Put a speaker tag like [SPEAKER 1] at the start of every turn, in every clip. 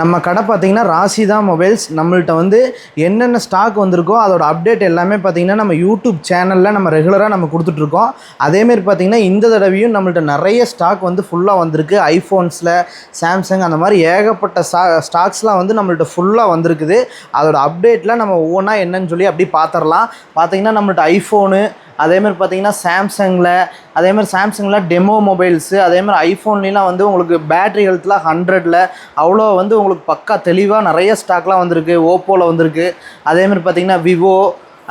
[SPEAKER 1] நம்ம கடை பார்த்தீங்கன்னா ராசிதா மொபைல்ஸ். நம்மள்கிட்ட வந்து என்னென்ன ஸ்டாக் வந்திருக்கோ அதோட அப்டேட் எல்லாமே பார்த்தீங்கன்னா நம்ம யூடியூப் சேனலில் நம்ம ரெகுலராக நம்ம கொடுத்துட்ருக்கோம். அதேமாரி பார்த்தீங்கன்னா இந்த தடவையும் நம்மள்ட்ட நிறைய ஸ்டாக் வந்து ஃபுல்லாக வந்திருக்கு. ஐஃபோன்ஸில் சாம்சங் அந்த மாதிரி ஏகப்பட்ட ஸ்டா ஸ்டாக்ஸ்லாம் வந்து நம்மள்ட்ட ஃபுல்லாக வந்திருக்குது. அதோட அப்டேட்டில் நம்ம ஒவ்வொன்றா என்னன்னு சொல்லி அப்படி பார்த்துடலாம் பார்த்தீங்கன்னா நம்மள்ட்ட ஐஃபோனு அதேமாதிரி பார்த்தீங்கன்னா சாம்சங்கில் அதேமாதிரி சாம்சங்கில் டெமோ மொபைல்ஸு அதேமாதிரி ஐஃபோன்லாம் வந்து உங்களுக்கு பேட்ரி ஹெல்த்லாம் ஹண்ட்ரடில் அவ்வளோ வந்து உங்களுக்கு பக்கா தெளிவாக நிறைய ஸ்டாக்லாம் வந்திருக்கு. ஓப்போவில் வந்திருக்கு. அதேமாதிரி பார்த்தீங்கன்னா விவோ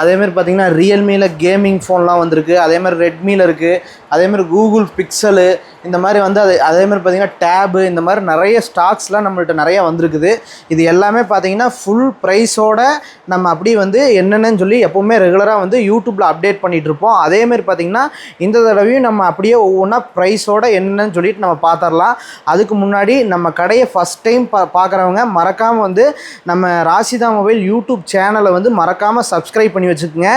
[SPEAKER 1] அதேமாதிரி பார்த்தீங்கன்னா ரியல்மியில் கேமிங் ஃபோன்லாம் வந்திருக்கு. அதேமாதிரி ரெட்மியில் இருக்குது அதேமாதிரி கூகுள் பிக்சலு இந்த மாதிரி வந்து அது அதேமாதிரி பார்த்திங்கன்னா டேபு இந்த மாதிரி நிறைய ஸ்டாக்ஸ்லாம் நம்மள்கிட்ட நிறைய வந்திருக்குது. இது எல்லாமே பார்த்திங்கன்னா ஃபுல் ப்ரைஸோட நம்ம அப்படியே வந்து என்னென்னு சொல்லி எப்போவுமே ரெகுலராக வந்து யூடியூப்பில் அப்டேட் பண்ணிகிட்டு இருப்போம். அதேமாதிரி பார்த்திங்கன்னா இந்த தடவையும் நம்ம அப்படியே ஒவ்வொன்றா ப்ரைஸோட என்னென்னு சொல்லிட்டு நம்ம பார்த்துடலாம் அதுக்கு முன்னாடி நம்ம கடையை ஃபஸ்ட் டைம் பா பார்க்குறவங்க மறக்காமல் வந்து நம்ம ராசிதா மொபைல் யூடியூப் சேனலை வந்து மறக்காமல் சப்ஸ்கிரைப் பண்ணி வச்சுக்கோங்க.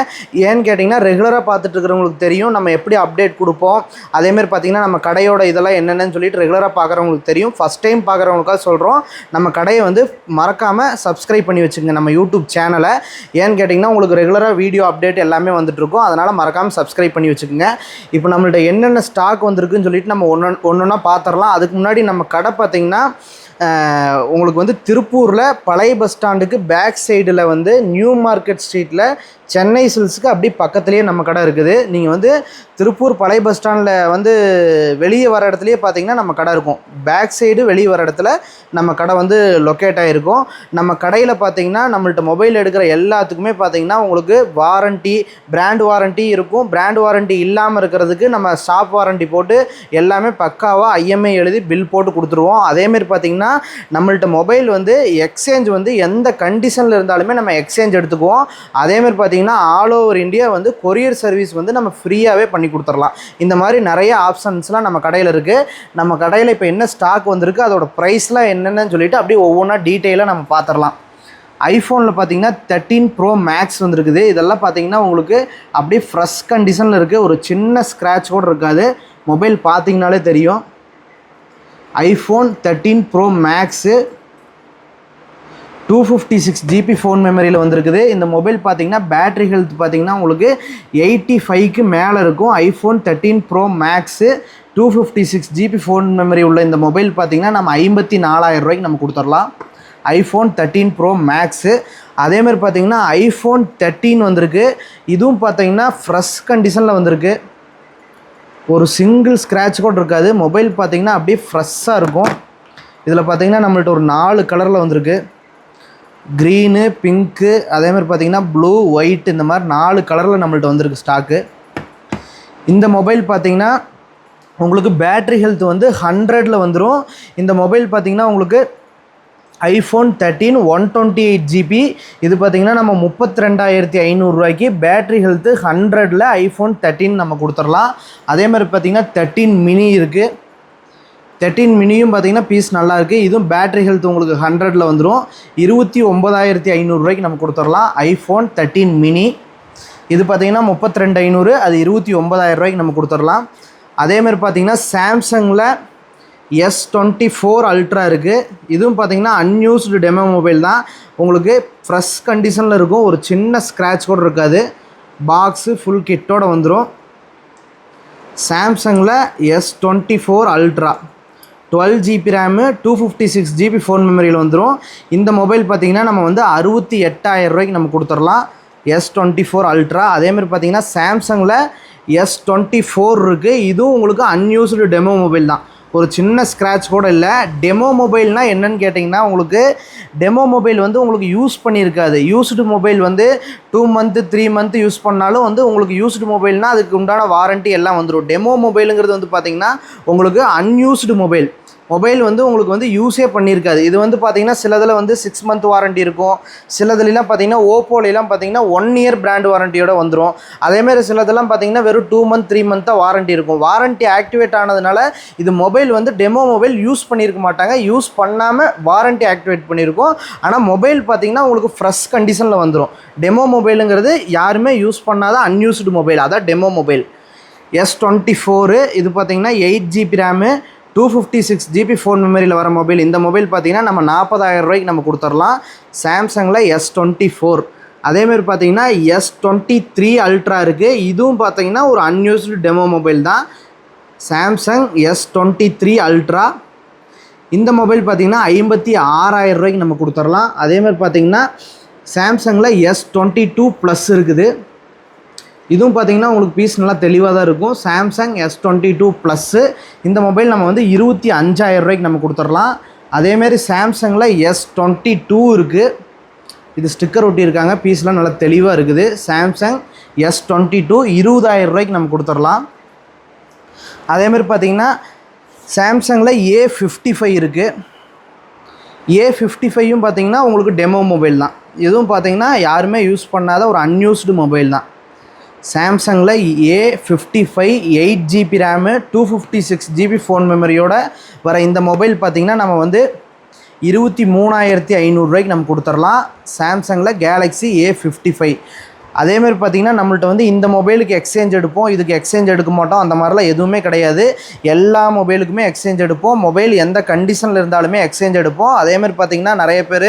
[SPEAKER 1] ஏன்னு கேட்டிங்கன்னா ரெகுலராக பார்த்துட்டு இருக்கிறவங்களுக்கு தெரியும் நம்ம எப்படி அப்டேட் கொடுப்போம். அதேமாதிரி பார்த்தீங்கன்னா நம்ம கடையோட இதெல்லாம் என்னென்னு சொல்லிட்டு ரெகுலராக பார்க்குறவங்களுக்கு தெரியும். ஃபஸ்ட் டைம் பார்க்குறவங்களுக்காக சொல்கிறோம் நம்ம கடையை வந்து மறக்காமல் சப்ஸ்கிரைப் பண்ணி வச்சுங்க நம்ம யூடியூப் சேனலை ஏன்னு கேட்டிங்கன்னா உங்களுக்கு ரெகுலராக வீடியோ அப்டேட் எல்லாமே வந்துட்டுருக்கும் அதனால் மறக்காமல் சப்ஸ்கிரைப் பண்ணி வச்சுக்கோங்க. இப்போ நம்மள்ட்ட என்னென்ன ஸ்டாக் வந்திருக்குன்னு சொல்லிட்டு நம்ம ஒன்று ஒன்று ஒன்றா பார்த்துடலாம் அதுக்கு முன்னாடி நம்ம கடை பார்த்திங்கன்னா உங்களுக்கு வந்து திருப்பூரில் பழைய பஸ் ஸ்டாண்டுக்கு பேக் சைடில் வந்து நியூ மார்க்கெட் ஸ்ட்ரீட்டில் சென்னை சில்ஸுக்கு அப்படி பக்கத்துலேயே நம்ம கடை இருக்குது. நீங்கள் வந்து திருப்பூர் பழைய பஸ் ஸ்டாண்டில் வந்து வெளியே வர இடத்துலையே பார்த்தீங்கன்னா நம்ம கடை இருக்கும். பேக் சைடு வெளியே வர இடத்துல நம்ம கடை வந்து லொக்கேட் ஆகிருக்கும் நம்ம கடையில் பார்த்தீங்கன்னா நம்மள்ட்ட மொபைல் எடுக்கிற எல்லாத்துக்குமே பார்த்தீங்கன்னா உங்களுக்கு வாரண்ட்டி பிராண்ட் வாரண்ட்டி இருக்கும். பிராண்ட் வாரண்ட்டி இல்லாமல் இருக்கிறதுக்கு நம்ம ஸ்டாப் வாரண்ட்டி போட்டு எல்லாமே பக்காவாக ஐஎம்ஐ எழுதி பில் போட்டு கொடுத்துருவோம். அதேமாரி பார்த்திங்கன்னா நம்மள்ட்ட மொபைல் வந்து எக்ஸ்சேஞ்ச் வந்து எந்த கண்டிஷனில் இருந்தாலுமே நம்ம எக்ஸ்சேஞ்ச் எடுத்துக்குவோம். அதேமாரி பார்த்திங்கன்னா ஆல் ஓவர் இந்தியா வந்து கொரியர் சர்வீஸ் வந்து நம்ம ஃப்ரீயாகவே பண்ணி கொடுத்துடலாம். இந்த மாதிரி நிறைய ஆப்ஷன்ஸ்லாம் நம்ம கடையில் இருக்குது நம்ம கடையில் இப்போ என்ன ஸ்டாக் வந்திருக்கு அதோட ப்ரைஸ்லாம் என்னென்னு சொல்லிட்டு அப்படியே ஒவ்வொன்றா டீட்டெயிலாக நம்ம பார்த்துடலாம் ஐஃபோனில் பார்த்தீங்கன்னா தேர்ட்டீன் ப்ரோ மேக்ஸ் வந்துருக்குது. இதெல்லாம் பார்த்தீங்கன்னா உங்களுக்கு அப்படியே ஃப்ரெஷ் கண்டிஷனில் இருக்குது ஒரு சின்ன ஸ்க்ராட்ச் கூட இருக்காது. மொபைல் பார்த்தீங்கனாலே தெரியும். IPhone thirteen pro max two fifty six GB phone மெமரியில் வந்திருக்குது. இந்த மொபைல் பார்த்தீங்கன்னா பேட்டரி ஹெல்த் பார்த்தீங்கன்னா உங்களுக்கு எயிட்டி ஃபைவ்க்கு மேலே இருக்கும். IPhone thirteen pro max two fifty six GB phone memory உள்ள இந்த மொபைல் பார்த்தீங்கன்னா நம்ம ஐம்பத்தி நாலாயிரம் ரூபாய்க்கு நம்ம கொடுத்துடலாம். ஐஃபோன் தேர்ட்டீன் ப்ரோ மேக்ஸு அதேமாதிரி பார்த்தீங்கன்னா ஐஃபோன் தேர்ட்டீன் வந்திருக்கு. இதுவும் பார்த்தீங்கன்னா ஃப்ரெஷ் கண்டிஷனில் வந்திருக்கு. ஒரு சிங்கிள் ஸ்க்ராட்ச் கூட இருக்காது. மொபைல் பார்த்தீங்கன்னா அப்படியே ஃப்ரெஷ்ஷாக இருக்கும். இதில் பார்த்தீங்கன்னா நம்மள்ட்ட ஒரு நாலு கலரில் வந்திருக்கு. க்ரீனு பிங்க்கு அதே மாதிரி பார்த்தீங்கன்னா ப்ளூ ஒயிட் இந்த மாதிரி நாலு கலரில் நம்மள்ட்ட வந்திருக்கு ஸ்டாக்கு இந்த மொபைல் பார்த்தீங்கன்னா உங்களுக்கு பேட்ரி ஹெல்த் வந்து ஹண்ட்ரடில் வந்துடும் இந்த மொபைல் பார்த்தீங்கன்னா உங்களுக்கு iPhone thirteen one twenty eight GB இது பார்த்தீங்கன்னா நம்ம முப்பத்தி ரெண்டாயிரத்தி ஐநூறுரூவாய்க்கு பேட்ரி ஹெல்த்து ஹண்ட்ரடில் ஐஃபோன் தேர்ட்டீன் நம்ம கொடுத்துடலாம். அதே மாதிரி பார்த்தீங்கன்னா தேர்ட்டீன் மினி இருக்குது தேர்ட்டீன் மினியும் பார்த்தீங்கன்னா பீஸ் நல்லா இருக்குது இதுவும் பேட்டரி ஹெல்த் உங்களுக்கு ஹண்ட்ரடில் வந்துடும் இருபத்தி ஒம்பதாயிரத்தி ஐநூறுரூவாய்க்கு நம்ம கொடுத்துடலாம். ஐஃபோன் தேர்ட்டீன் மினி இது பார்த்தீங்கன்னா முப்பத்தி ரெண்டு ஐநூறு அது இருபத்தி ஒம்பதாயிரரூவாய்க்கு நம்ம கொடுத்துடலாம். அதேமாதிரி பார்த்தீங்கன்னா சாம்சங்கில் எஸ் டுவெண்ட்டி ஃபோர் அல்ட்ரா இருக்குது இதுவும் பார்த்தீங்கன்னா அன்யூஸ்டு டெமோ மொபைல் தான். உங்களுக்கு ஃப்ரெஷ் கண்டிஷனில் இருக்கும். ஒரு சின்ன ஸ்க்ராட்ச் கூட இருக்காது. பாக்ஸு ஃபுல் கிட்டோடு வந்துடும் சாம்சங்கில் S twenty four ultra twelve GB RAM two fifty six GB phone மெமரியில் வந்துடும் இந்த மொபைல் பார்த்திங்கன்னா நம்ம வந்து அறுபத்தி எட்டாயிரம் ரூபாய்க்கு நம்ம கொடுத்துடலாம். எஸ் டுவெண்ட்டி ஃபோர் அல்ட்ரா அதேமாதிரி பார்த்தீங்கன்னா சாம்சங்கில் எஸ் டுவெண்ட்டி ஃபோர் இருக்குது இதுவும் உங்களுக்கு அன்யூஸ்டு டெமோ மொபைல் தான். ஒரு சின்ன ஸ்க்ராட்ச் கூட இல்லை. டெமோ மொபைல்னால் என்னென்னு கேட்டிங்கன்னா உங்களுக்கு டெமோ மொபைல் வந்து உங்களுக்கு யூஸ் பண்ணியிருக்காது. யூஸ்டு மொபைல் வந்து two month three month use பண்ணாலும் வந்து உங்களுக்கு யூஸ்டு மொபைல்னால் அதுக்கு உண்டான வாரண்ட்டி எல்லாம் வந்துடும் டெமோ மொபைலுங்கிறது வந்து பார்த்திங்கன்னா உங்களுக்கு அன்யூஸ்டு மொபைல் மொபைல் வந்து உங்களுக்கு வந்து யூஸே பண்ணியிருக்காது. இது வந்து பார்த்திங்கன்னா சிலதில் வந்து சிக்ஸ் மந்த் வாரண்டி இருக்கும். சிலதுலாம் பார்த்தீங்கன்னா ஓப்போலாம் பார்த்தீங்கன்னா ஒன் இயர் பிராண்ட் வாரண்டியோடு வந்துடும் அதேமாதிரி சிலதெல்லாம் பார்த்தீங்கன்னா வெறும் டூ மந்த் த்ரீ மந்த்தாக வாரண்டி இருக்கும். வாரண்டி ஆக்டிவேட் ஆனதுனால இது மொபைல் வந்து டெமோ மொபைல் யூஸ் பண்ணியிருக்க மாட்டாங்க. யூஸ் பண்ணாமல் வாரண்டி ஆக்டிவேட் பண்ணியிருக்கோம். ஆனால் மொபைல் பார்த்தீங்கன்னா உங்களுக்கு ஃப்ரெஷ் கண்டிஷனில் வந்துடும் டெமோ மொபைலுங்கிறது யாருமே யூஸ் பண்ணாத அன்யூஸ்டு மொபைல். அதான் demo mobile. S twenty four இது பார்த்தீங்கன்னா eight GB RAM two fifty six GB phone மெமரியில் வர மொபைல் இந்த மொபைல் பார்த்தீங்கன்னா நம்ம நாற்பதாயிரம் ரூபாய்க்கு நம்ம கொடுத்துடலாம். சாம்சங்கில் எஸ் டுவெண்ட்டி ஃபோர் அதேமாரி பார்த்தீங்கன்னா எஸ் டுவெண்ட்டி த்ரீ அல்ட்ரா இருக்குது இதுவும் பார்த்தீங்கன்னா ஒரு அன்யூஸ்டு டெமோ மொபைல் தான். Samsung S twenty three ultra இந்த மொபைல் பார்த்தீங்கன்னா ஐம்பத்தி ஆறாயிரம் ரூபாய்க்கு நம்ம கொடுத்துடலாம். அதேமாதிரி பார்த்தீங்கன்னா சாம்சங்கில் எஸ் டுவெண்ட்டி டூ ப்ளஸ் இருக்குது. இதுவும் பார்த்தீங்கன்னா உங்களுக்கு பீஸ் நல்லா தெளிவாக தான் இருக்கும். Samsung S twenty two plus இந்த மொபைல் நம்ம வந்து இருபத்தி அஞ்சாயிரம் ரூபாய்க்கு நம்ம கொடுத்துடலாம். அதேமாரி சாம்சங்கில் எஸ் டுவெண்ட்டி டூ இருக்குது இது ஸ்டிக்கர் ஒட்டியிருக்காங்க பீஸ்லாம் நல்லா தெளிவாக இருக்குது. சாம்சங் எஸ் டுவெண்ட்டி டூ இருபதாயிரம் ரூபாய்க்கு நம்ம கொடுத்துடலாம். அதேமாரி பார்த்தீங்கன்னா சாம்சங்கில் ஏ ஃபிஃப்டி ஃபைவ் இருக்குது ஏ ஃபிஃப்டி ஃபைவும் பார்த்தீங்கன்னா உங்களுக்கு டெமோ மொபைல் தான். இதுவும் பார்த்தீங்கன்னா யாருமே யூஸ் பண்ணாத ஒரு அன்யூஸ்டு மொபைல் தான். சாம்சங்கில் A fifty five eight GB RAM two fifty six GB phone மெமரியோட வர இந்த மொபைல் பார்த்திங்கன்னா நம்ம வந்து இருபத்தி மூணாயிரத்தி ஐநூறுரூவாய்க்கு நம்ம கொடுத்துடலாம். சாம்சங்கில் கேலக்ஸி ஏ ஃபிஃப்டி ஃபைவ் அதேமாதிரி பார்த்திங்கன்னா நம்மள்ட்ட வந்து இந்த மொபைலுக்கு எக்ஸ்சேஞ்ச் எடுப்போம் இதுக்கு எக்ஸ்சேஞ்ச் எடுக்க மாட்டோம் அந்த மாதிரிலாம் எதுவுமே கிடையாது. எல்லா மொபைலுக்குமே எக்ஸ்சேஞ்ச் எடுப்போம். மொபைல் எந்த கண்டிஷனில் இருந்தாலுமே எக்ஸ்சேஞ்ச் எடுப்போம். அதேமாதிரி பார்த்திங்கன்னா நிறைய பேர்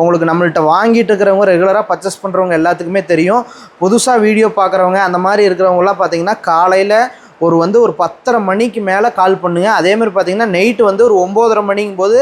[SPEAKER 1] உங்களுக்கு நம்மள்ட்ட வாங்கிட்டு இருக்கிறவங்க ரெகுலராக பர்ச்சேஸ் பண்ணுறவங்க எல்லாத்துக்குமே தெரியும். புதுசாக வீடியோ பார்க்குறவங்க அந்த மாதிரி இருக்கிறவங்களாம் பார்த்தீங்கன்னா காலையில் ஒரு வந்து ஒரு பத்தரை மணிக்கு மேலே கால் பண்ணுங்கள் அதேமாதிரி பார்த்தீங்கன்னா நைட்டு வந்து ஒரு ஒம்போதரை மணிங்கும் போது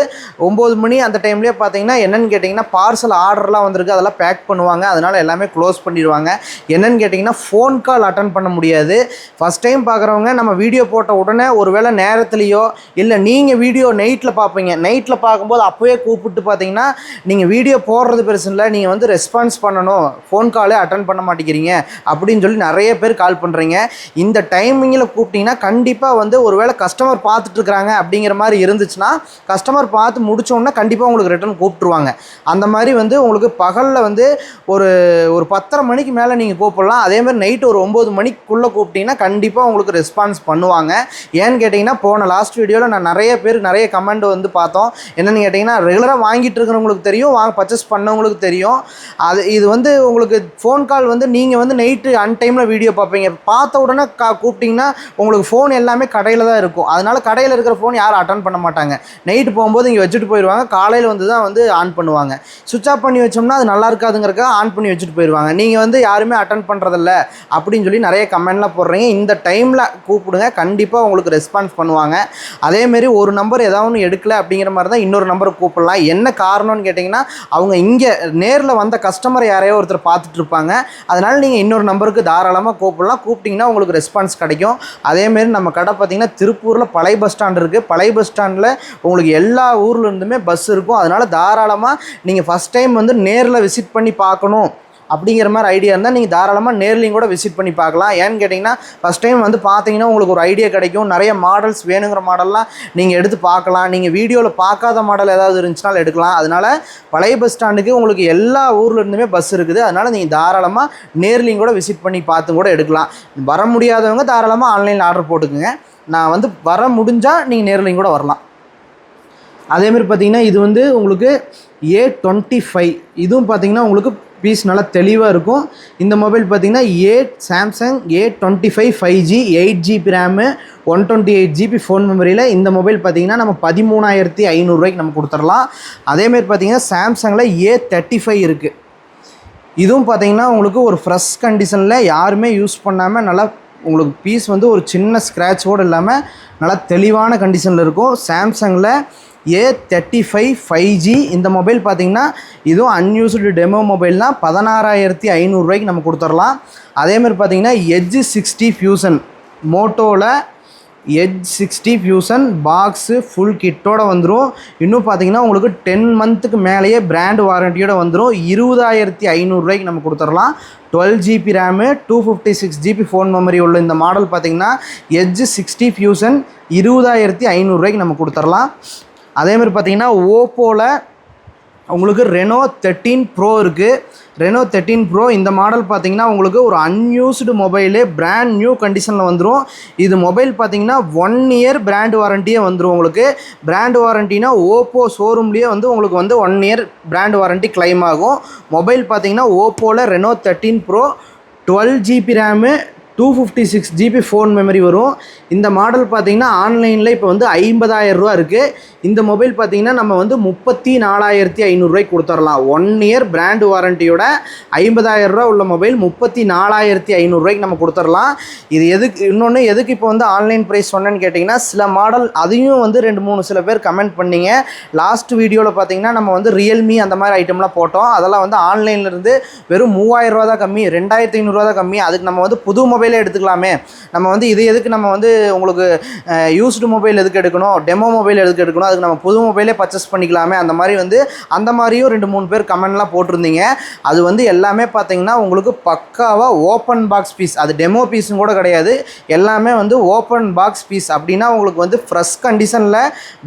[SPEAKER 1] ஒம்பது மணி அந்த டைம்லேயே பார்த்தீங்கன்னா என்னென்னு கேட்டிங்கன்னா பார்சல் ஆர்டர்லாம் வந்திருக்கு. அதெல்லாம் பேக் பண்ணுவாங்க. அதனால் எல்லாமே க்ளோஸ் பண்ணிடுவாங்க. என்னென்னு கேட்டிங்கன்னா ஃபோன் கால் அட்டன் பண்ண முடியாது. ஃபஸ்ட் டைம் பார்க்குறவங்க நம்ம வீடியோ போட்ட உடனே ஒரு வேளை நேரத்துலேயோ இல்லை நீங்கள் வீடியோ நைட்டில் பார்ப்பீங்க. நைட்டில் பார்க்கும்போது அப்போவே கூப்பிட்டு பார்த்தீங்கன்னா நீங்கள் வீடியோ போடுறது பெருசு இல்லை. நீங்கள் வந்து ரெஸ்பான்ஸ் பண்ணணும். ஃபோன் காலே அட்டன் பண்ண மாட்டேங்கிறீங்க. அப்படின்னு சொல்லி நிறைய பேர் கால் பண்ணுறீங்க இந்த டைமிங்கில் கூப்பிட்டீங்கன்னா கண்டிப்பாக வந்து ஒருவேளை கஸ்டமர் பார்த்துட்டு இருக்கிறாங்க அப்படிங்கிற மாதிரி இருந்துச்சுன்னா கஸ்டமர் பார்த்து முடிச்சோன்னா கண்டிப்பாக உங்களுக்கு ரிட்டர்ன் கூப்பிட்ருவாங்க அந்த மாதிரி வந்து உங்களுக்கு பகலில் வந்து ஒரு ஒரு பத்தரை மணிக்கு மேலே நீங்கள் கூப்பிடலாம். அதேமாதிரி நைட்டு ஒரு ஒம்பது மணிக்குள்ளே கூப்பிட்டீங்கன்னா கண்டிப்பாக உங்களுக்கு ரெஸ்பான்ஸ் பண்ணுவாங்க. ஏன்னு கேட்டிங்கன்னா போன லாஸ்ட் வீடியோவில் நான் நிறைய பேர் நிறைய கமெண்ட் வந்து பார்த்தோம். என்னென்னு கேட்டிங்கன்னா ரெகுலராக வாங்கிட்டு இருக்கிறவங்களுக்கு தெரியும் வாங்க பர்ச்சேஸ் பண்ணவங்களுக்கு தெரியும். அது இது வந்து உங்களுக்கு ஃபோன் கால் வந்து நீங்கள் வந்து நைட்டு அன் டைமில் வீடியோ பார்ப்பீங்க. பார்த்த உடனே கா கூப்பிட்டிங்கன்னா உங்களுக்கு ஃபோன் எல்லாமே கடையில் தான் இருக்கும். அதனால் கடையில் இருக்கிற ஃபோன் யாரும் அட்டன் பண்ண மாட்டாங்க. நைட்டு போகும்போது இங்கே வச்சுட்டு போயிடுவாங்க காலையில் வந்து தான் வந்து ஆன் பண்ணுவாங்க. சுவிச் ஆஃப் பண்ணி வச்சோம்னா அது நல்லா இருக்காதுங்கிறக்க ஆன் பண்ணி வச்சுட்டு போயிடுவாங்க நீங்கள் வந்து யாருமே அட்டன் பண்ணுறதில்ல அப்படின்னு சொல்லி நிறைய கமெண்ட்லாம் போடுறீங்க. இந்த டைமில் கூப்பிடுங்க. கண்டிப்பாக உங்களுக்கு ரெஸ்பான்ஸ் பண்ணுவாங்க. அதேமாரி ஒரு நம்பர் ஏதாவது ஒன்று எடுக்கல அப்படிங்கிற மாதிரி தான் இன்னொரு நம்பரை கூப்பிடலாம். என்ன காரணம்னு கேட்டிங்கன்னா அவங்க இங்கே நேரில் வந்த கஸ்டமர் யாரையோ ஒருத்தர் பார்த்துட்டு இருப்பாங்க. அதனால் நீங்கள் இன்னொரு நம்பருக்கு தாராளமாக கூப்பிடலாம். கூப்பிட்டிங்கன்னா உங்களுக்கு ரெஸ்பான்ஸ் கிடைக்கும். அதேமாரி நம்ம கடை பார்த்திங்கன்னா திருப்பூரில் பழைய பஸ் ஸ்டாண்ட் இருக்குது பழைய பஸ் ஸ்டாண்டில் உங்களுக்கு எல்லா ஊர்லேருந்துமே பஸ் இருக்கும். அதனால் தாராளமாக நீங்கள் ஃபஸ்ட் டைம் வந்து நேரில் விசிட் பண்ணி பார்க்கணும். அப்படிங்கிற மாதிரி ஐடியா இருந்தால் நீங்கள் தாராளமாக நேர்லையும் கூட விசிட் பண்ணி பார்க்கலாம். ஏன்னு கேட்டிங்கன்னா ஃபஸ்ட் டைம் வந்து பார்த்தீங்கன்னா உங்களுக்கு ஒரு ஐடியா கிடைக்கும். நிறைய மாடல்ஸ் வேணுங்கிற மாடல்லாம் நீங்கள் எடுத்து பார்க்கலாம். நீங்கள் வீடியோவில் பார்க்காத மாடல் ஏதாவது இருந்துச்சுனாலும் எடுக்கலாம். அதனால் பழைய பஸ் ஸ்டாண்டுக்கு உங்களுக்கு எல்லா ஊர்லேருந்துமே பஸ் இருக்குது. அதனால் நீங்கள் தாராளமாக நேர்லையும் கூட விசிட் பண்ணி பார்த்து கூட எடுக்கலாம். வர முடியாதவங்க தாராளமாக ஆன்லைனில் ஆர்டர் போட்டுக்குங்க. நான் வந்து வர முடிஞ்சால் நீங்கள் நேர்லையும் கூட வரலாம். அதேமாதிரி பார்த்தீங்கன்னா இது வந்து உங்களுக்கு ஏ டுவெண்ட்டி ஃபைவ் இதுவும் பார்த்தீங்கன்னா உங்களுக்கு பீஸ் நல்லா தெளிவாக இருக்கும். இந்த மொபைல் பார்த்தீங்கன்னா A Samsung A twenty five five G eight GB RAM one twenty eight GB phone மெமரியில் இந்த மொபைல் பார்த்தீங்கன்னா நம்ம பதிமூணாயிரத்தி ஐநூறுரூவாய்க்கு நம்ம கொடுத்துடலாம். அதேமாரி பார்த்தீங்கன்னா சாம்சங்கில் ஏ தேர்ட்டி ஃபைவ் இருக்குது இதுவும் பார்த்தீங்கன்னா உங்களுக்கு ஒரு ஃப்ரெஷ் கண்டிஷனில் யாருமே யூஸ் பண்ணாமல் நல்லா உங்களுக்கு பீஸ் வந்து ஒரு சின்ன ஸ்க்ராட்சோடு இல்லாமல் நல்லா தெளிவான கண்டிஷனில் இருக்கும். சாம்சங்கில் A thirty five five G இந்த மொபைல் பார்த்தீங்கன்னா இதுவும் அன்யூஸ்டு டெமோ மொபைல்னால் பதினாறாயிரத்தி ஐநூறுரூவாய்க்கு நம்ம கொடுத்துடலாம் அதேமாதிரி பார்த்தீங்கன்னா edge sixty fusion மோட்டோவில் edge sixty fusion box full கிட்டோடு வந்துடும் இன்னும் பார்த்தீங்கன்னா உங்களுக்கு டென் மந்த்துக்கு மேலேயே பிராண்ட் வாரண்டியோட வந்துடும் இருபதாயிரத்தி ஐநூறுரூவாய்க்கு நம்ம கொடுத்துடலாம் twelve GB RAM two fifty six GB phone memory உள்ள இந்த மாடல் பார்த்தீங்கன்னா எட்ஜ் சிக்ஸ்டி ஃபியூசன் இருபதாயிரத்தி ஐநூறுரூவாய்க்கு நம்ம கொடுத்துடலாம் அதேமாதிரி பார்த்தீங்கன்னா ஓப்போவில் உங்களுக்கு ரெனோ தேர்ட்டீன் ப்ரோ இருக்குது ரெனோ தேர்ட்டீன் ப்ரோ இந்த மாடல் பார்த்தீங்கன்னா உங்களுக்கு ஒரு அன்யூஸ்டு மொபைலு பிராண்ட் நியூ கண்டிஷனில் வந்துடும் இது மொபைல் பார்த்தீங்கன்னா ஒன் இயர் பிராண்ட் வாரண்டியே வந்துடும் உங்களுக்கு. பிராண்ட் வாரண்ட்டினா ஓப்போ ஷோரூம்லேயே வந்து உங்களுக்கு வந்து one year brand warranty claim ஆகும். மொபைல் பார்த்தீங்கன்னா ஓப்போவில் Reno thirteen pro twelve GB RAM two fifty six GB phone memory வரும். இந்த மாடல் பார்த்தீங்கன்னா ஆன்லைனில் இப்போ வந்து ஐம்பதாயிரம் ரூபா இருக்குது இந்த மொபைல் பார்த்தீங்கன்னா நம்ம வந்து முப்பத்தி நாலாயிரத்தி ஐநூறுரூவாய்க்கு கொடுத்துடலாம். ஒன் இயர் பிராண்டு வாரண்டியோட ஐம்பதாயிரம் ரூபா உள்ள மொபைல் முப்பத்தி நாலாயிரத்தி ஐநூறுரூவாய்க்கு நம்ம கொடுத்துடலாம். இது எதுக்கு இன்னொன்று எதுக்கு இப்போ வந்து ஆன்லைன் ப்ரைஸ் சொன்னேன்னு கேட்டிங்கன்னா சில மாடல் அதையும் வந்து ரெண்டு மூணு சில பேர் கமெண்ட் பண்ணிங்க. லாஸ்ட் வீடியோவில் பார்த்தீங்கன்னா நம்ம வந்து ரியல்மி அந்த மாதிரி ஐட்டம்லாம் போட்டோம். அதெல்லாம் வந்து ஆன்லைன்லேருந்து வெறும் மூவாயிரம் ரூபா தான் கம்மி ரெண்டாயிரத்தி ஐநூறுரூவா தான் கம்மி. அதுக்கு நம்ம வந்து புது மொபைல் மொபைலே எடுத்துக்கலாமே. நம்ம வந்து இது எதுக்கு நம்ம வந்து உங்களுக்கு யூஸ்டு மொபைல் எதுக்கு எடுக்கணும்? டெமோ மொபைல் எதுக்கு எடுக்கணும்? அதுக்கு நம்ம புது மொபைலே பர்ச்சேஸ் பண்ணிக்கலாமே. அந்த மாதிரி வந்து அந்த மாதிரியும் ரெண்டு மூணு பேர் கமெண்ட்லாம் போட்டிருந்தீங்க. அது வந்து எல்லாமே பார்த்தீங்கன்னா உங்களுக்கு பக்காவாக ஓப்பன் பாக்ஸ் பீஸ் அது டெமோ பீஸும் கூட கிடையாது. எல்லாமே வந்து ஓப்பன் பாக்ஸ் பீஸ் அப்படின்னா உங்களுக்கு வந்து ஃப்ரெஷ் கண்டிஷனில்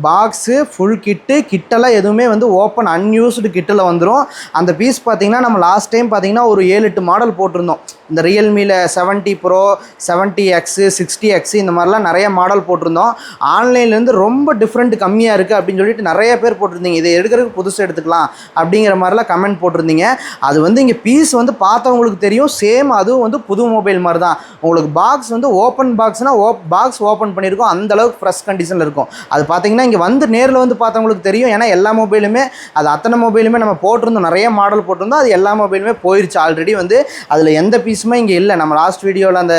[SPEAKER 1] பாக்ஸு ஃபுல் கிட்டு கிட்டெல்லாம் எதுவுமே வந்து ஓப்பன் அன்யூஸ்டு கிட்டில் வந்துடும் அந்த பீஸ் பார்த்தீங்கன்னா நம்ம லாஸ்ட் டைம் பார்த்தீங்கன்னா ஒரு ஏழு எட்டு மாடல் போட்டிருந்தோம். இந்த ரியல்மியில் seventy pro pro seventy X sixty X இந்த மாதிரிலாம் நிறைய மாடல் போட்டிருந்தோம். ஆன்லைன்லேருந்து ரொம்ப டிஃப்ரெண்ட் கம்மியாக இருக்குது அப்படின்னு சொல்லிட்டு நிறைய பேர் போட்டிருந்தீங்க. இதை எடுக்கிறதுக்கு புதுசு எடுத்துக்கலாம் அப்படிங்கிற மாதிரிலாம் கமெண்ட் போட்டிருந்தீங்க. அது வந்து இங்கே பீஸ் வந்து பார்த்தவங்களுக்கு தெரியும். சேம் அதுவும் வந்து புது மொபைல் மாதிரி தான் உங்களுக்கு பாக்ஸ் வந்து ஓப்பன் பாக்ஸ்னால் ஓப் பாக்ஸ் ஓப்பன் பண்ணியிருக்கோம். அந்த அளவுக்கு ஃப்ரெஷ் கண்டிஷனில் இருக்கும். அது பார்த்தீங்கன்னா இங்கே வந்து நேரில் வந்து பார்த்தவங்களுக்கு தெரியும். ஏன்னா எல்லா மொபைலுமே அது அத்தனை மொபைலுமே நம்ம போட்டிருந்தோம். நிறைய மாடல் போட்டிருந்தோம். அது எல்லா மொபைலுமே போயிருச்சு ஆல்ரெடி வந்து. அதில் எந்த பீஸுமே இங்கே இல்லை. நம்ம லாஸ்ட் வீடியோவில் அந்த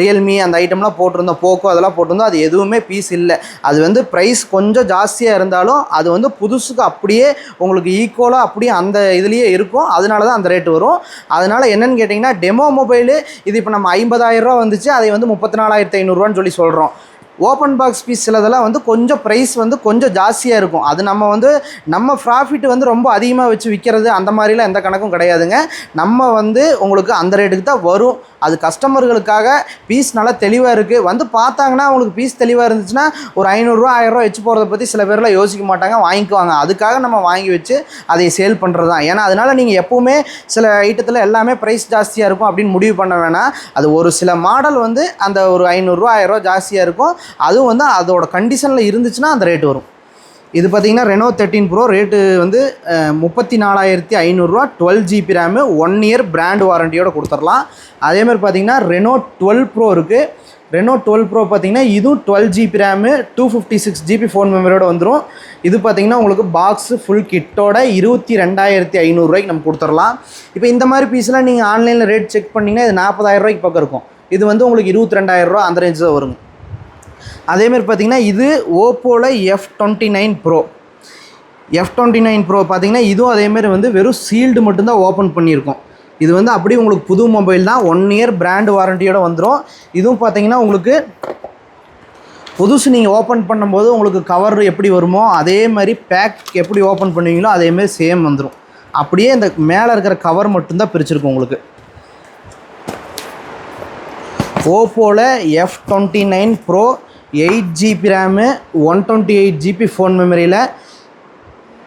[SPEAKER 1] ரியல்மி அந்த ஐட்டம்லாம் போட்டிருந்தோம் போக்கோ அதெல்லாம் போட்டிருந்தோம். அது எதுவுமே பீஸ் இல்லை. அது வந்து ப்ரைஸ் கொஞ்சம் ஜாஸ்தியாக இருந்தாலும் அது வந்து புதுசுக்கு அப்படியே உங்களுக்கு ஈக்குவலாக அப்படியே அந்த இதுலேயே இருக்கும். அதனால தான் அந்த ரேட் வரும். அதனால் என்னென்னு கேட்டிங்கன்னா டெமோ மொபைலு இது இப்போ நம்ம ஐம்பதாயிரரூவா வந்துச்சு. அதை வந்து முப்பத்தி நாலாயிரத்தி ஐநூறுரூவான்னு சொல்லி சொல்கிறோம் ஓப்பன் பாக்ஸ் பீஸ் சிலதெல்லாம் வந்து கொஞ்சம் ப்ரைஸ் வந்து கொஞ்சம் ஜாஸ்தியாக இருக்கும். அது நம்ம வந்து நம்ம ப்ராஃபிட் வந்து ரொம்ப அதிகமாக வச்சு விற்கிறது அந்த மாதிரிலாம் எந்த கணக்கும் கிடையாதுங்க. நம்ம வந்து உங்களுக்கு அந்த ரேட்டுக்கு தான் வரும். அது கஸ்டமர்களுக்காக பீஸ் நல்லா தெளிவாக இருக்குது வந்து பார்த்தாங்கன்னா அவங்களுக்கு பீஸ் தெளிவாக இருந்துச்சுன்னா ஒரு ஐநூறுரூவா ஆயிரரூவா வச்சு போகிறத பற்றி சில பேர்லாம் யோசிக்க மாட்டாங்க வாங்கிக்குவாங்க. அதுக்காக நம்ம வாங்கி வச்சு அதை சேல் பண்ணுறது தான். ஏன்னா அதனால் நீங்கள் எப்போவுமே சில ஐட்டத்தில் எல்லாமே ப்ரைஸ் ஜாஸ்தியாக இருக்கும் அப்படின்னு முடிவு பண்ண வேணாம். அது ஒரு சில மாடல் வந்து அந்த ஒரு ஐநூறுரூவா ஆயிரரூவா ஜாஸ்தியாக இருக்கும். அதுவும் வந்து அதோட கண்டிஷனில் இருந்துச்சுன்னா அந்த ரேட் வரும். இது பார்த்தீங்கன்னா ரெனோ தேர்ட்டின் ப்ரோ ரேட்டு வந்து முப்பத்தி நாலாயிரத்தி ஐநூறுரூவா twelve GB RAM one year brand வாரண்டியோட கொடுத்துடலாம். அதேமாதிரி பார்த்தீங்கன்னா ரெனோ டுவெல் ப்ரோ இருக்குது ரெனோ டுவெல் ப்ரோ பார்த்தீங்கன்னா இதுவும் twelve GB RAM two fifty six GB phone மெமரியோட வந்துடும் இது பார்த்தீங்கன்னா உங்களுக்கு பாக்ஸு ஃபுல் கிட்டோட இருபத்தி ரெண்டாயிரத்தி ஐநூறுரூவாய்க்கு நம்ம கொடுத்துடலாம். இப்போ இந்த மாதிரி பீஸ்லாம் நீங்கள் ஆன்லைனில் ரேட் செக் பண்ணிங்கன்னா இது நாற்பதாயிரம் ரூபாய்க்கு பக்கம் இருக்கும். இது வந்து உங்களுக்கு இருபத்தி ரெண்டாயிரரூவா அந்த ரேஞ்சு தான் வருங்க. அதேமாதிரி பார்த்தீங்கன்னா இது ஓப்போவில் F twenty nine pro F twenty nine pro பார்த்தீங்கன்னா இதுவும் அதேமாரி வந்து வெறும் சீல்டு மட்டும்தான் ஓப்பன் பண்ணியிருக்கோம். இது வந்து அப்படியே உங்களுக்கு புது மொபைல் தான். ஒன் இயர் பிராண்ட் வாரண்டியோட வந்துடும் இதுவும் பார்த்தீங்கன்னா உங்களுக்கு புதுசு நீங்கள் ஓப்பன் பண்ணும்போது உங்களுக்கு கவர் எப்படி வருமோ அதே மாதிரி பேக் எப்படி ஓப்பன் பண்ணுவீங்களோ அதேமாரி சேம் வந்துடும் அப்படியே இந்த மேலே இருக்கிற கவர் மட்டும்தான் பிரிச்சிருக்கும் உங்களுக்கு. ஓப்போவில் F twenty nine pro eight GB RAM one twenty eight GB phone மெமரியில்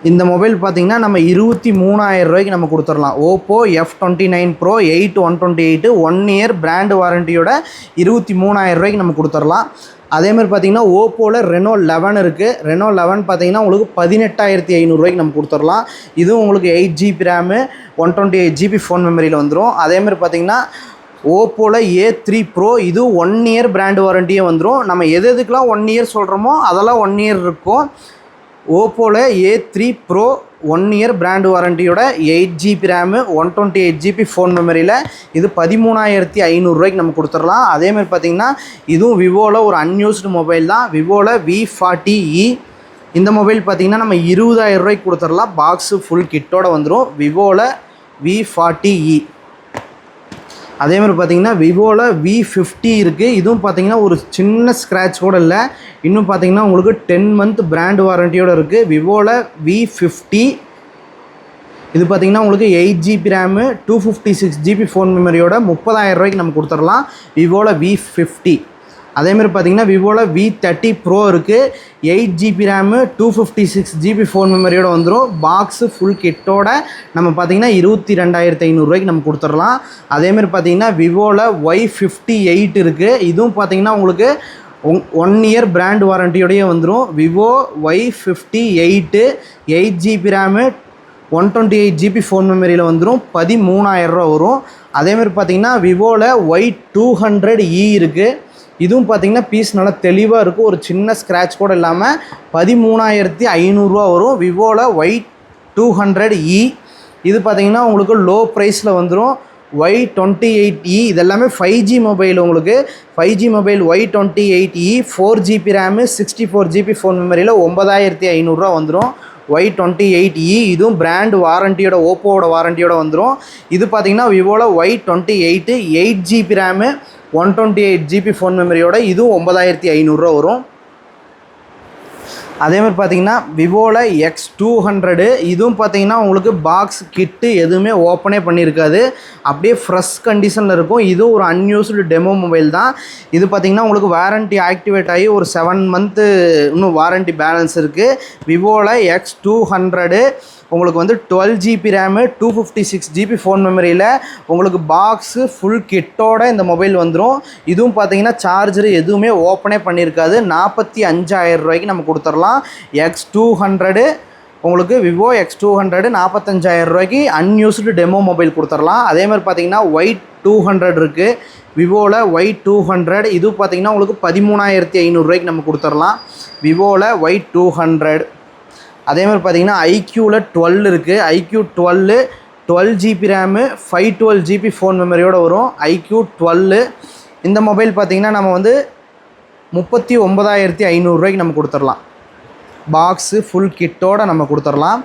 [SPEAKER 1] இந்த மொபைல் பார்த்தீங்கன்னா நம்ம இருபத்தி மூணாயிரம் ரூபாய்க்கு நம்ம கொடுத்துடலாம். Oppo F twenty nine pro eight one twenty eight one year brand வாரண்டியோட இருபத்தி மூணாயிரம் ரூபாய்க்கு நம்ம கொடுத்துடலாம். அதேமாதிரி பார்த்தீங்கன்னா ஓப்போவில் ரெனோ லெவன் இருக்குது ரெனோ லெவன் பார்த்தீங்கன்னா உங்களுக்கு பதினெட்டாயிரத்தி ஐநூறுரூவாய்க்கு நம்ம கொடுத்துடலாம். இதுவும் உங்களுக்கு eight GB RAM one twenty eight GB phone மெமரியில் வந்துடும் அதேமாதிரி பார்த்தீங்கன்னா ஓப்போவில் ஏ த்ரீ ப்ரோ இது ஒன் இயர் பிராண்ட் வாரண்டியே வந்துடும் நம்ம எது எதுக்கெலாம் ஒன் இயர் சொல்கிறோமோ அதெல்லாம் ஒன் இயர் இருக்கும். ஓப்போவில் A three pro one year brand வாரண்டியோட eight GB RAM one twenty eight GB phone மெமரியில் இது பதிமூணாயிரத்தி ஐநூறுரூவாய்க்கு நம்ம கொடுத்துடலாம். அதேமாதிரி பார்த்திங்கன்னா இதுவும் விவோவில் ஒரு அன்யூஸ்டு மொபைல் தான். விவோவில் வி ஃபார்ட்டி இ e, இந்த மொபைல் பார்த்திங்கன்னா நம்ம இருபதாயிரம் ரூபாய்க்கு கொடுத்துடலாம். பாக்ஸு ஃபுல் கிட்டோட வந்துடும் விவோவில் வி ஃபார்ட்டி இ e. அதே மாதிரி பார்த்தீங்கன்னா விவோவில் வி ஃபிஃப்டி இருக்குது இதுவும் பார்த்தீங்கன்னா ஒரு சின்ன ஸ்க்ராட்ச் கூட இல்லை. இன்னும் பார்த்தீங்கன்னா உங்களுக்கு டென் மந்த் பிராண்ட் வாரண்டியோட இருக்குது விவோவில் வி ஃபிஃப்டி இது பார்த்தீங்கன்னா உங்களுக்கு eight GB RAM two fifty six GB phone மெமரியோட முப்பதாயிரம் ரூபாய்க்கு நம்ம கொடுத்துடலாம். விவோவில் வி ஃபிஃப்டி அதேமாதிரி பார்த்தீங்கன்னா விவோவில் வி தேர்ட்டி ப்ரோ இருக்குது eight GB RAM two fifty six GB phone மெமரியோட வந்துடும் பாக்ஸு ஃபுல் கிட்டோட நம்ம பார்த்தீங்கன்னா இருபத்தி ரெண்டாயிரத்தி ஐநூறுரூவாய்க்கு நம்ம கொடுத்துடலாம். அதேமாதிரி பார்த்தீங்கன்னா விவோவில் ஒய் ஃபிஃப்டி எயிட் இருக்குது இதுவும் பார்த்தீங்கன்னா உங்களுக்கு ஒன் ஒன் இயர் பிராண்ட் வாரண்டியோடய வந்துடும் Vivo Y fifty eight eight GB RAM one twenty eight GB phone மெமரியில் வந்துடும் பதிமூணாயிரரூவா வரும். அதேமாதிரி பார்த்தீங்கன்னா விவோவில் Y two hundred E e இருக்குது இதுவும் பார்த்தீங்கன்னா பீஸ் நல்லா தெளிவாக இருக்கும். ஒரு சின்ன ஸ்க்ராட்ச் கூட இல்லாமல் பதிமூணாயிரத்தி ஐநூறுரூவா வரும். விவோவில் ஒய் டூ ஹண்ட்ரட் இ இது பார்த்தீங்கன்னா உங்களுக்கு லோ ப்ரைஸில் வந்துடும் ஒய் டுவெண்ட்டி எயிட் இ இதெல்லாமே ஃபைவ் ஜி மொபைல் உங்களுக்கு. Five G mobile Y twenty eight E four GB RAM sixty four GB phone மெமரியில் ஒன்பதாயிரத்தி ஐநூறுரூவா வந்துடும் ஒய் டுவெண்ட்டி எயிட் இ இதுவும் பிராண்ட் வாரண்டியோட ஓப்போவோட வாரண்டியோட வந்துடும் இது பார்த்தீங்கன்னா விவோவில் Y twenty eight eight GB RAM one twenty eight GB phone மெமரியோட இதுவும் ஒன்பதாயிரத்தி ஐநூறுரூவா வரும். அதேமாதிரி பார்த்தீங்கன்னா விவோவில் எக்ஸ் டூ ஹண்ட்ரடு இதுவும் பார்த்தீங்கன்னா உங்களுக்கு பாக்ஸ் கிட்டு எதுவுமே ஓப்பனே பண்ணியிருக்காது. அப்படியே ஃப்ரெஷ் கண்டிஷனில் இருக்கும். இதுவும் ஒரு அன்யூஸ்டு டெமோ மொபைல் தான். இது பார்த்தீங்கன்னா உங்களுக்கு வாரண்ட்டி ஆக்டிவேட் ஆகி ஒரு செவன் மந்த்து இன்னும் வாரண்ட்டி பேலன்ஸ் இருக்குது விவோவில் எக்ஸ் டூ ஹண்ட்ரடு உங்களுக்கு வந்து twelve GB RAM two fifty six GB phone மெமரியில் உங்களுக்கு பாக்ஸு ஃபுல் கிட்டோட இந்த மொபைல் வந்துடும் இதுவும் பார்த்தீங்கன்னா சார்ஜர் எதுவுமே ஓப்பனே பண்ணியிருக்காது. நாற்பத்தி அஞ்சாயிரம் ரூபாய்க்கு நம்ம கொடுத்துடலாம். எக்ஸ் டூ ஹண்ட்ரடு உங்களுக்கு விவோ எக்ஸ் டூ ஹண்ட்ரடு நாற்பத்தஞ்சாயிரம் ரூபாய்க்கு அன்யூஸ்டு டெமோ மொபைல் கொடுத்துடலாம். அதே மாதிரி பார்த்தீங்கன்னா ஒயிட் டூ ஹண்ட்ரட் இருக்குது விவோவில் ஒய் டூ ஹண்ட்ரட் இது பார்த்தீங்கன்னா உங்களுக்கு பதிமூணாயிரத்தி ஐநூறுரூவாய்க்கு நம்ம கொடுத்துடலாம். விவோவில் ஒய் டூ ஹண்ட்ரட் அதே மாதிரி பார்த்தீங்கன்னா ஐக்யூவில் டுவெல் இருக்குது iQOO twelve twelve GB RAM five twelve GB phone மெமரியோடு வரும். ஐக்யூ டுவெல்லு இந்த மொபைல் பார்த்தீங்கன்னா நம்ம வந்து முப்பத்தி ஒம்பதாயிரத்தி ஐநூறுரூவாய்க்கு நம்ம கொடுத்துடலாம். பாக்ஸு ஃபுல் கிட்டோடு நம்ம கொடுத்துடலாம்.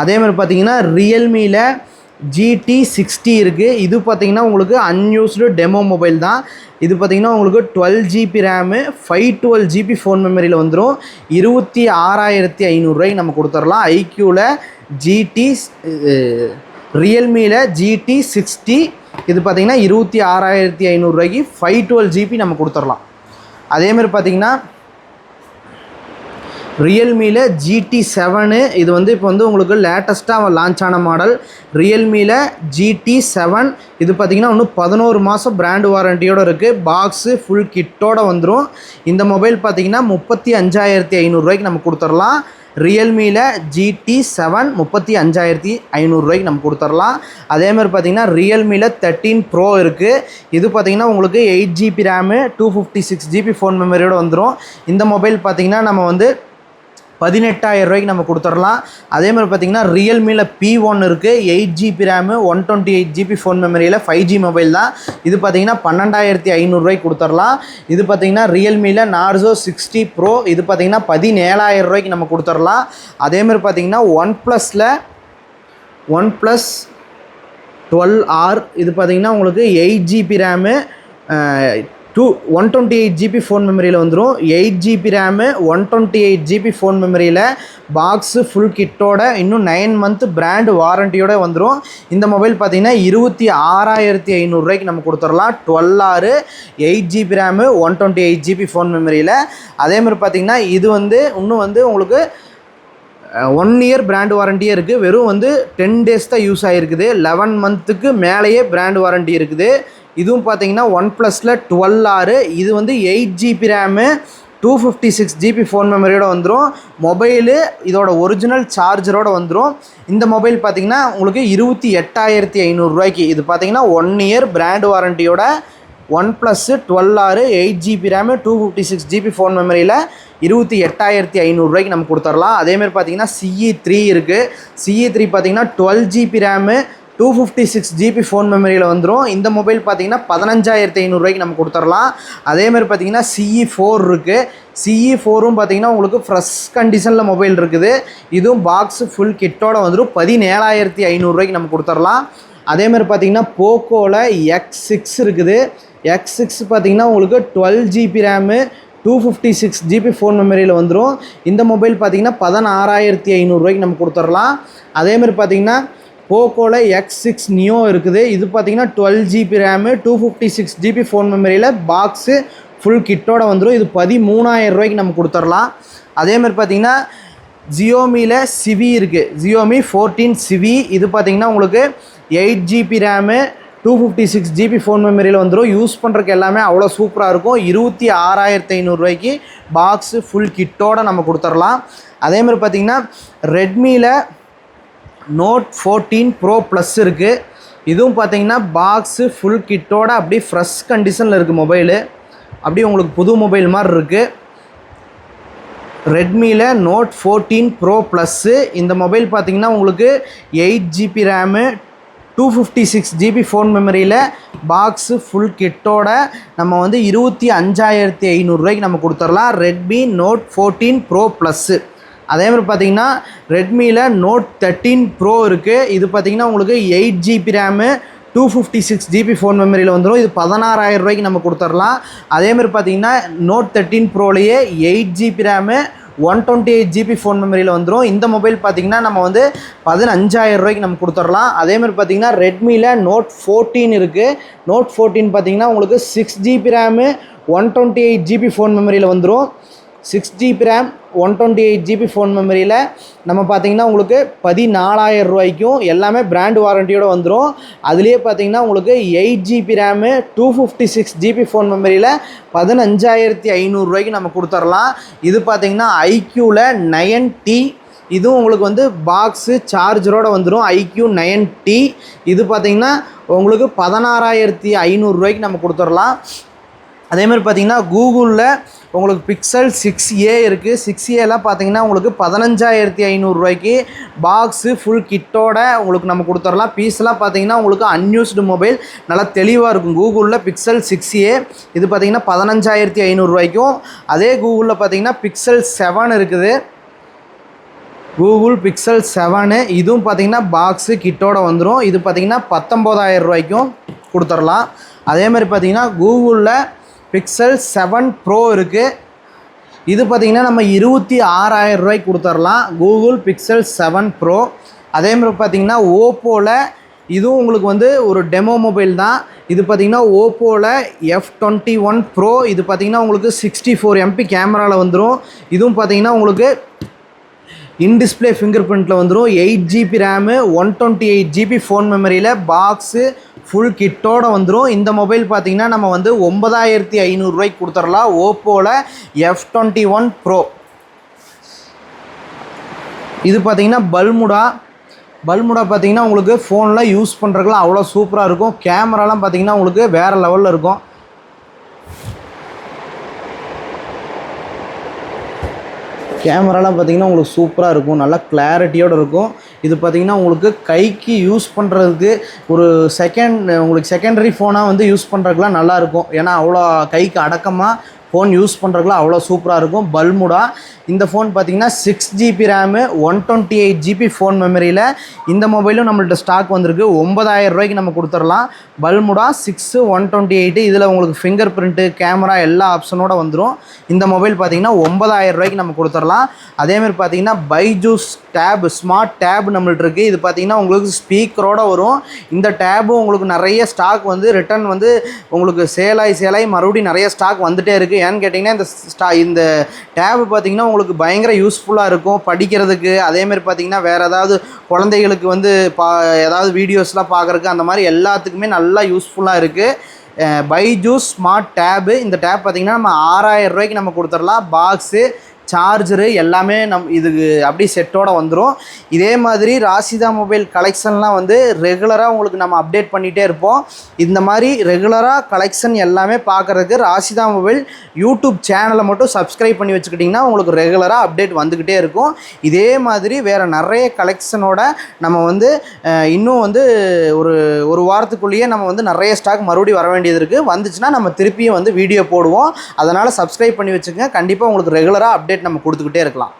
[SPEAKER 1] அதேமாதிரி பார்த்தீங்கன்னா ரியல்மியில் ஜிடி சிக்ஸ்டி இருக்குது இது பார்த்தீங்கன்னா உங்களுக்கு அன்யூஸ்டு டெமோ மொபைல் தான். இது பார்த்தீங்கன்னா உங்களுக்கு twelve GB RAM five twelve GB phone மெமரியில் வந்துடும் இருபத்தி ஆறாயிரத்தி ஐநூறுரூவாய்க்கு நம்ம கொடுத்துடலாம். ஐக்யூவில் ஜிடி ரியல்மியில் ஜிடி சிக்ஸ்டி இது பார்த்தீங்கன்னா இருபத்தி ஆறாயிரத்தி ஐநூறுரூவாய்க்கு ஃபைவ் டுவெல் ஜிபி நம்ம கொடுத்துடலாம். அதேமாதிரி பார்த்தீங்கன்னா ரியல்மியில் ஜிடி செவனு இது வந்து இப்போ வந்து உங்களுக்கு லேட்டஸ்ட்டாக லான்ச் ஆன மாடல் ரியல்மியில் ஜிடி செவன் இது பார்த்திங்கன்னா இன்னும் பதினோரு மாதம் பிராண்ட் வாரண்டியோடு இருக்குது பாக்ஸு ஃபுல் கிட்டோடு வந்துடும் இந்த மொபைல் பார்த்திங்கன்னா முப்பத்தி அஞ்சாயிரத்தி ஐநூறுரூவாய்க்கு நம்ம கொடுத்துடலாம் ரியல்மியில் ஜிடி செவன் முப்பத்தி அஞ்சாயிரத்தி ஐநூறுரூவாய்க்கு நம்ம கொடுத்துடலாம் அதேமாதிரி பார்த்தீங்கன்னா ரியல்மியில் தேர்ட்டீன் ப்ரோ இருக்குது இது பார்த்திங்கன்னா உங்களுக்கு eight GB RAM two fifty six GB phone மெமரியோடு வந்துடும் இந்த மொபைல் பார்த்திங்கன்னா நம்ம வந்து பதினெட்டாயிரம் ரூபாய்க்கு நம்ம கொடுத்துடலாம். அதே மாதிரி பார்த்தீங்கன்னா ரியல்மியில் பி ஒன் இருக்குது eight GB RAM one twenty eight GB phone மெமரியில் ஃபைவ் ஜி மொபைல் தான். இது பார்த்தீங்கன்னா பன்னெண்டாயிரத்தி ஐநூறுரூவாய்க்கு கொடுத்துடலாம். இது பார்த்தீங்கன்னா ரியல்மியில் நார்சோ சிக்ஸ்டி ப்ரோ இது பார்த்தீங்கன்னா பதினேழாயிரம் ரூபாய்க்கு நம்ம கொடுத்துடலாம். அதேமாதிரி பார்த்தீங்கன்னா ஒன் ப்ளஸில் ஒன் ப்ளஸ் டுவெல் ஆர் இது பார்த்தீங்கன்னா உங்களுக்கு eight GB RAM two one twenty eight GB phone மெமரியில் வந்துடும் eight GB RAM one twenty eight GB phone மெமரியில் பாக்ஸு ஃபுல் கிட்டோட இன்னும் நைன் மந்த் பிராண்ட் வாரண்டியோட வந்துடும் இந்த மொபைல் பார்த்தீங்கன்னா இருபத்தி ஆறாயிரத்தி ஐநூறுரூவாய்க்கு நம்ம கொடுத்துடலாம். டுவெல் ஆறு eight GB RAM one twenty eight GB phone மெமரியில் அதேமாதிரி பார்த்தீங்கன்னா இது வந்து இன்னும் வந்து உங்களுக்கு ஒன் இயர் பிராண்ட் வாரண்டியே இருக்குது வெறும் வந்து டென் டேஸ் தான் யூஸ் ஆகிருக்குது லெவன் மந்த்துக்கு மேலேயே பிராண்ட் வாரண்டி இருக்குது. இதுவும் பார்த்தீங்கன்னா ஒன் ப்ளஸில் டுவெல் ஆறு இது வந்து eight GB RAM two fifty six GB phone மெமரியோட வந்துடும் மொபைலு இதோட ஒரிஜினல் சார்ஜரோட வந்துடும் இந்த மொபைல் பார்த்தீங்கன்னா உங்களுக்கு இருபத்தி எட்டாயிரத்தி ஐநூறுரூவாய்க்கு இது பார்த்தீங்கன்னா ஒன் இயர் பிராண்ட் வாரண்டியோட ஒன் ப்ளஸ்ஸு டுவெல் ஆறு eight GB RAM two fifty six GB phone மெமரியில் இருபத்தி எட்டாயிரத்தி ஐநூறுரூவாய்க்கு நம்ம கொடுத்துடலாம். அதேமாதிரி பார்த்தீங்கன்னா சிஇ த்ரீ இருக்குது சிஇ த்ரீ பார்த்தீங்கன்னா twelve GB RAM two fifty six GB phone மெமரியில் வந்துடும் இந்த மொபைல் பார்த்தீங்கன்னா பதினஞ்சாயிரத்தி ஐநூறுரூவாய்க்கு நம்ம கொடுத்துடலாம். அதேமாதிரி பார்த்தீங்கன்னா சிஇ ஃபோர் இருக்குது சிஇ ஃபோரும் பார்த்தீங்கன்னா உங்களுக்கு ஃப்ரெஷ் கண்டிஷனில் மொபைல் இருக்குது. இதுவும் பாக்ஸ் ஃபுல் கிட்டோட வந்துடும் பதினேழாயிரத்தி ஐநூறுரூவாய்க்கு நம்ம கொடுத்துடலாம். அதேமாதிரி பார்த்தீங்கன்னா போக்கோவில் எக்ஸ் சிக்ஸ் இருக்குது. எக்ஸ் சிக்ஸ் பார்த்தீங்கன்னா உங்களுக்கு twelve GB RAM two fifty six GB phone மெமரியில் வந்துடும் இந்த மொபைல் பார்த்தீங்கன்னா பதினாறாயிரத்தி ஐநூறுரூவாய்க்கு நம்ம கொடுத்துடலாம். அதேமாதிரி பார்த்தீங்கன்னா போக்கோவில் எக்ஸ் சிக்ஸ் நியோ இருக்குது. இது பார்த்தீங்கன்னா twelve GB RAM two fifty six GB phone மெமரியில் பாக்ஸு ஃபுல் கிட்டோட வந்துடும் இது பதிமூணாயிரம் ரூபாய்க்கு நம்ம கொடுத்துடலாம். அதேமாதிரி பார்த்தீங்கன்னா ஜியோமியில் சிவி இருக்குது ஜியோமி ஃபோர்டீன் சிவி இது பார்த்தீங்கன்னா உங்களுக்கு eight GB RAM two fifty six GB phone மெமரியில் வந்துடும் யூஸ் பண்ணுறக்கு எல்லாமே அவ்வளோ சூப்பராக இருக்கும். இருபத்தி ஆறாயிரத்தி ஐநூறுரூவாய்க்கு பாக்ஸு ஃபுல் கிட்டோட நம்ம கொடுத்துடலாம். அதேமாதிரி பார்த்தீங்கன்னா ரெட்மியில் நோட் ஃபோர்டீன் ப்ரோ ப்ளஸ் இருக்குது இதுவும் பார்த்தீங்கன்னா பாக்ஸு ஃபுல் கிட்டோட அப்படியே ஃப்ரெஷ் கண்டிஷனில் இருக்குது மொபைலு அப்படியே உங்களுக்கு புது மொபைல் மாதிரி இருக்குது ரெட்மியில் நோட் ஃபோர்டீன் ப்ரோ ப்ளஸ்ஸு இந்த மொபைல் பார்த்தீங்கன்னா உங்களுக்கு eight GB RAM two fifty six GB phone மெமரியில் பாக்ஸு ஃபுல் கிட்டோட நம்ம வந்து இருபத்தி அஞ்சாயிரத்தி ஐநூறுரூவாய்க்கு நம்ம கொடுத்துடலாம். Redmi Note fourteen pro plus அதே மாதிரி பார்த்தீங்கன்னா ரெட்மியில் நோட் தேர்ட்டீன் ப்ரோ இருக்குது இது பார்த்தீங்கன்னா உங்களுக்கு eight GB RAM two fifty six GB phone மெமரியில் வந்துடும் இது பதினாறாயிரம் ரூபாய்க்கு நம்ம கொடுத்துடலாம். அதேமாதிரி பார்த்தீங்கன்னா Note thirteen ப்ரோலேயே eight GB RAM one twenty eight GB phone மெமரியில் வந்துடும் இந்த மொபைல் பார்த்தீங்கன்னா நம்ம வந்து பதினஞ்சாயிரம் ரூபாய்க்கு நம்ம கொடுத்துடலாம். அதேமாதிரி பார்த்தீங்கன்னா ரெட்மியில் நோட் ஃபோர்டீன் இருக்குது நோட் ஃபோர்டீன் பார்த்தீங்கன்னா உங்களுக்கு six GB RAM one twenty eight GB phone மெமரியில் வந்துடும் six GB RAM one twenty eight GB phone மெமரியில் நம்ம பார்த்தீங்கன்னா உங்களுக்கு பதினாலாயிரம் ரூபாய்க்கும் எல்லாமே பிராண்ட் வாரண்டியோடு வந்துடும் அதுலேயே பார்த்தீங்கன்னா உங்களுக்கு eight GB RAM two fifty six GB phone மெமரியில் பதினஞ்சாயிரத்தி ஐநூறுரூவாய்க்கு நம்ம கொடுத்துர்லாம் இது பார்த்தீங்கன்னா ஐக்யூவில் நயன் டி இதுவும் உங்களுக்கு வந்து பாக்ஸு சார்ஜரோடு வந்துடும் ஐக்யூ நயன் டி இது பார்த்தீங்கன்னா உங்களுக்கு பதினாறாயிரத்தி ஐநூறுரூவாய்க்கு நம்ம கொடுத்துடலாம். அதேமாதிரி பார்த்திங்கன்னா பார்த்தீங்கன்னா கூகுளில் உங்களுக்கு பிக்சல் சிக்ஸ் ஏ இருக்குது சிக்ஸ் ஏலாம் பார்த்தீங்கன்னா உங்களுக்கு பதினஞ்சாயிரத்தி ஐநூறுரூவாய்க்கு பாக்ஸு ஃபுல் கிட்டோட உங்களுக்கு நம்ம கொடுத்துடலாம். பீஸ்லாம் பார்த்தீங்கன்னா உங்களுக்கு அன்யூஸ்டு மொபைல் நல்லா தெளிவாக இருக்கும். கூகுளில் பிக்சல் சிக்ஸ் ஏ இது பார்த்தீங்கன்னா பதினஞ்சாயிரத்தி ஐநூறுரூவாய்க்கும் அதே கூகுளில் பார்த்தீங்கன்னா பிக்சல் செவன் இருக்குது. கூகுள் பிக்சல் செவனு இதுவும் பார்த்தீங்கன்னா பாக்ஸு கிட்டோட வந்துடும் இது பார்த்தீங்கன்னா பத்தொம்போதாயிரம் ரூபாய்க்கும் கொடுத்துடலாம். அதேமாதிரி பார்த்தீங்கன்னா கூகுளில் பிக்சல் செவன் ப்ரோ இருக்குது இது பார்த்திங்கன்னா நம்ம இருபத்தி ஆறாயிரம் ரூபாய்க்கு கொடுத்துர்லாம். கூகுள் பிக்சல் செவன் ப்ரோ அதே மாதிரி பார்த்திங்கன்னா ஓப்போவில் இதுவும் உங்களுக்கு வந்து ஒரு டெமோ மொபைல் தான். இது பார்த்திங்கன்னா ஓப்போவில் எஃப் டுவெண்ட்டி ஒன் ப்ரோ இது பார்த்திங்கன்னா உங்களுக்கு சிக்ஸ்டி ஃபோர் எம்பி கேமராவில் வந்துடும் இதுவும் பார்த்திங்கன்னா உங்களுக்கு இன்டிஸ்பிளே ஃபிங்கர் பிரிண்ட்டில் வந்துடும் eight GB RAM one twenty eight GB phone மெமரியில் பாக்ஸு ஃபுல் கிட்டோட வந்துடும் இந்த மொபைல் பார்த்திங்கன்னா நம்ம வந்து ஒன்பதாயிரத்தி ஐநூறுரூவாய்க்கு கொடுத்துடலாம் ஓப்போவில் எஃப் டுவெண்ட்டி ஒன் ப்ரோ இது பார்த்திங்கன்னா பல்முடா. பல்முடா பார்த்திங்கன்னா உங்களுக்கு ஃபோனில் யூஸ் பண்ணுறதுக்குலாம் அவ்வளோ சூப்பராக இருக்கும். கேமராலாம் பார்த்திங்கன்னா உங்களுக்கு வேறு லெவலில் இருக்கும். கேமராலாம் பார்த்திங்கன்னா உங்களுக்கு சூப்பராக இருக்கும். நல்லா கிளாரிட்டியோடு இருக்கும். இது பார்த்திங்கன்னா உங்களுக்கு கைக்கு யூஸ் பண்ணுறதுக்கு ஒரு செகண்ட் உங்களுக்கு செகண்டரி ஃபோனாக வந்து யூஸ் பண்ணுறதுக்குலாம் நல்லாயிருக்கும் ஏன்னா அவ்வளோ கைக்கு அடக்கமாக ஃபோன் யூஸ் பண்ணுறதுக்குலாம் அவ்வளோ சூப்பராக இருக்கும். பல்முடா. இந்த ஃபோன் பார்த்தீங்கன்னா six GB RAM one twenty eight GB phone மெமரியில் இந்த மொபைலும் நம்மள்ட்ட ஸ்டாக் வந்திருக்கு. ஒன்பதாயிரம் ரூபாய்க்கு நம்ம கொடுத்துடலாம். Balmuda six one twenty eight இதில் உங்களுக்கு ஃபிங்கர் பிரிண்ட்டு கேமரா எல்லா ஆப்ஷனோட வந்துடும் இந்த மொபைல் பார்த்தீங்கன்னா ஒன்பதாயிரம் ரூபாய்க்கு நம்ம கொடுத்துடலாம். அதேமாதிரி பார்த்தீங்கன்னா பைஜூஸ் டேப் ஸ்மார்ட் டேப் நம்மள்ட்ட இருக்குது இது பார்த்தீங்கன்னா உங்களுக்கு ஸ்பீக்கரோட வரும். இந்த டேபும் உங்களுக்கு நிறைய ஸ்டாக் வந்து ரிட்டர்ன் வந்து உங்களுக்கு சேலாய் சேலாய் மறுபடியும் நிறைய ஸ்டாக் வந்துகிட்டே இருக்குது ஏன்னு கேட்டிங்கன்னா இந்த ஸ்டா இந்த டேபு பார்த்தீங்கன்னா உங்களுக்கு பயங்கர யூஸ்ஃபுல்லாக இருக்கும். படிக்கிறதுக்கு அதேமாரி பார்த்தீங்கன்னா வேறு ஏதாவது குழந்தைகளுக்கு வந்து பா ஏதாவது வீடியோஸ்லாம் பார்க்குறக்கு அந்த மாதிரி எல்லாத்துக்குமே நல்லா யூஸ்ஃபுல்லாக இருக்குது பைஜூஸ் ஸ்மார்ட் டேபு இந்த டேப் பார்த்திங்கன்னா நம்ம ஆறாயிரம் ரூபாய்க்கு நம்ம கொடுத்துடலாம். பாக்ஸு சார்ஜரு எல்லாமே நம் இதுக்கு அப்படி செட்டோடு வந்துடும் இதே மாதிரி ராசிதா மொபைல் கலெக்ஷன்லாம் வந்து ரெகுலராக உங்களுக்கு நம்ம அப்டேட் பண்ணிகிட்டே இருப்போம். இந்த மாதிரி ரெகுலராக கலெக்ஷன் எல்லாமே பார்க்குறதுக்கு ராசிதா மொபைல் யூடியூப் சேனலை மட்டும் சப்ஸ்கிரைப் பண்ணி வச்சுக்கிட்டிங்கன்னா உங்களுக்கு ரெகுலராக அப்டேட் வந்துக்கிட்டே இருக்கும். இதே மாதிரி வேறு நிறைய கலெக்ஷனோட நம்ம வந்து இன்னும் வந்து ஒரு ஒரு வாரத்துக்குள்ளேயே நம்ம வந்து நிறைய ஸ்டாக் மறுபடியும் வர வேண்டியது இருக்குது வந்துச்சுன்னா நம்ம திருப்பியும் வந்து வீடியோ போடுவோம். அதனால் சப்ஸ்கிரைப் பண்ணி வச்சுக்கோங்க. கண்டிப்பாக உங்களுக்கு ரெகுலராக அப்டேட் அப்டேட் நம்ம கொடுத்துக்கிட்டே இருக்கலாம்.